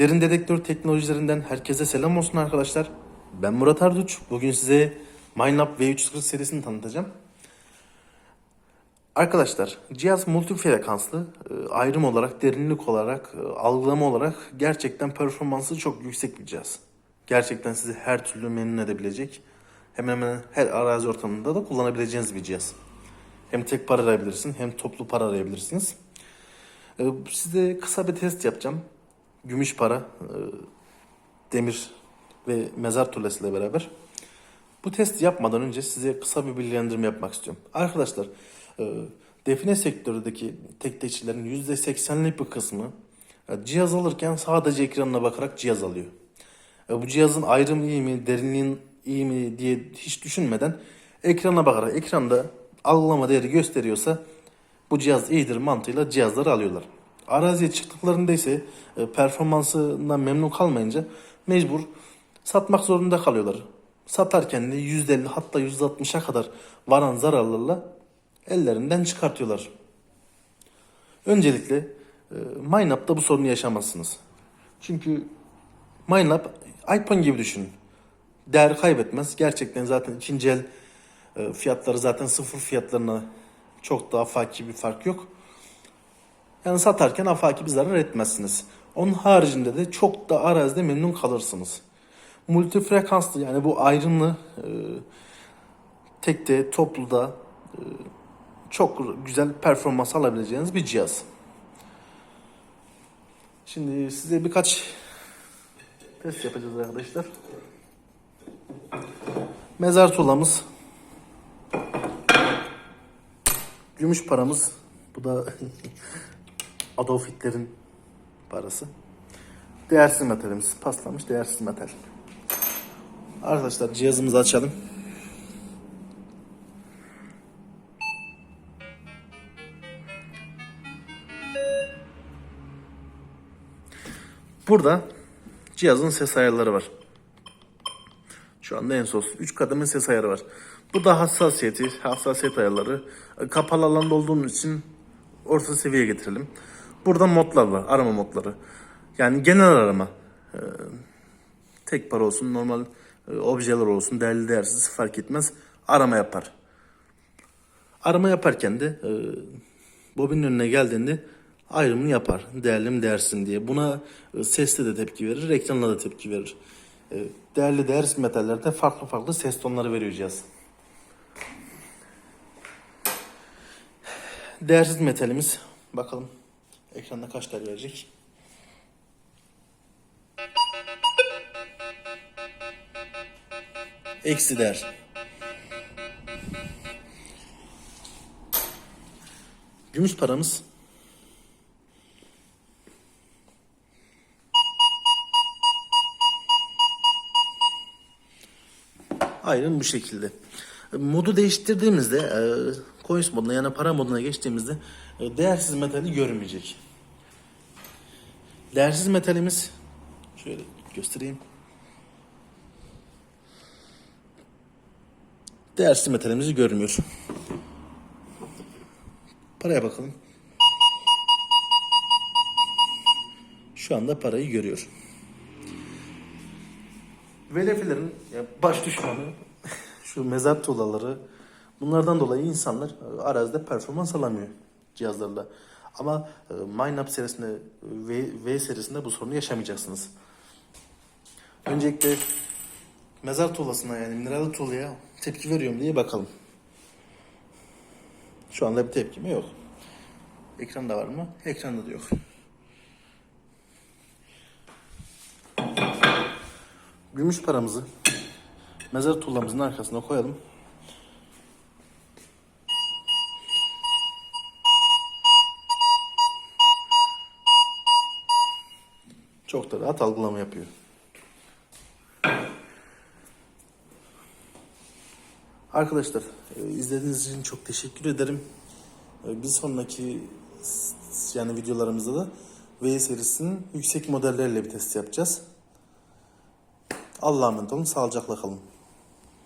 Derin dedektör teknolojilerinden herkese selam olsun arkadaşlar. Ben Murat Arduç. Bugün size MineLab V340 serisini tanıtacağım. Arkadaşlar cihaz multifrekanslı e, ayrım olarak, derinlik olarak, e, algılama olarak gerçekten performansı çok yüksek bir cihaz. Gerçekten sizi her türlü memnun edebilecek, hemen hemen her arazi ortamında da kullanabileceğiniz bir cihaz. Hem tek para arayabilirsin hem toplu para arayabilirsiniz. E, Size kısa bir test yapacağım. Gümüş para, e, demir ve mezar tuğlası beraber. Bu testi yapmadan önce size kısa bir bilgilendirme yapmak istiyorum. Arkadaşlar, e, define sektöründeki teknikçilerin %80'lik bir kısmı e, cihaz alırken sadece ekranına bakarak cihaz alıyor. E, Bu cihazın ayrımı iyi mi, derinliğin iyi mi diye hiç düşünmeden ekrana bakarak ekranda algılama değeri gösteriyorsa bu cihaz iyidir mantığıyla cihazları alıyorlar. Araziye çıktıklarında ise e, performansından memnun kalmayınca mecbur satmak zorunda kalıyorlar. Satarken de %50 hatta %60'a kadar varan zararlarla ellerinden çıkartıyorlar. Öncelikle e, MineUp'ta bu sorunu yaşamazsınız. Çünkü MineUp iPhone gibi düşünün. Değer kaybetmez. Gerçekten zaten ikinci el e, fiyatları zaten sıfır fiyatlarına çok daha afaki bir fark yok. Yani satarken afaki bir zarar etmezsiniz. Onun haricinde de çok da arazide memnun kalırsınız. Multifrekanslı yani bu ayrımlı e, tekte, topluda e, çok güzel performans alabileceğiniz bir cihaz. Şimdi size birkaç test yapacağız arkadaşlar. Mezar tuğlamız. Gümüş paramız. Bu da Adolf Hitler'in parası. Değersiz metalimiz. Paslanmış değersiz metal. Arkadaşlar cihazımızı açalım. Burada cihazın ses ayarları var. Şu anda en son 3 kademe ses ayarı var. Bu da hassasiyeti, hassasiyet ayarları. Kapalı alanda olduğumuz için orta seviyeye getirelim. Burada modlar var, arama modları. Yani genel arama. Ee, tek para olsun, normal e, objeler olsun, değerli değersiz fark etmez. Arama yapar. Arama yaparken de e, bobinin önüne geldiğinde ayrımını yapar. Değerli mi değersiz mi diye. Buna e, sesle de tepki verir, ekranla da tepki verir. E, değerli değersiz metallerde farklı farklı ses tonları cihaz. Değersiz metalimiz. Bakalım ekranda kaç değer verecek. Eksi değer. Gümüş paramız. Aynen bu şekilde. Modu değiştirdiğimizde e, coins moduna yani para moduna geçtiğimizde e, değersiz metali görmeyecek. Değersiz metalimiz şöyle göstereyim. Değersiz metalimizi görmüyor. Paraya bakalım. Şu anda parayı görüyor. Velefilerin baş düşmanı şu mezar tuğlaları bunlardan dolayı insanlar e, arazide performans alamıyor cihazlarla. Ama e, MineUp serisinde V, serisinde bu sorunu yaşamayacaksınız. Öncelikle mezar tuğlasına yani mineral tuğlaya tepki veriyorum diye bakalım. Şu anda bir tepkime yok. Ekranda var mı? Ekranda da yok. Gümüş paramızı mezar tuğlamızın arkasına koyalım. Çok da rahat algılama yapıyor. Arkadaşlar e, izlediğiniz için çok teşekkür ederim. E, Bir sonraki yani videolarımızda da V serisinin yüksek modelleriyle bir test yapacağız. Allah'a emanet olun. Sağlıcakla kalın.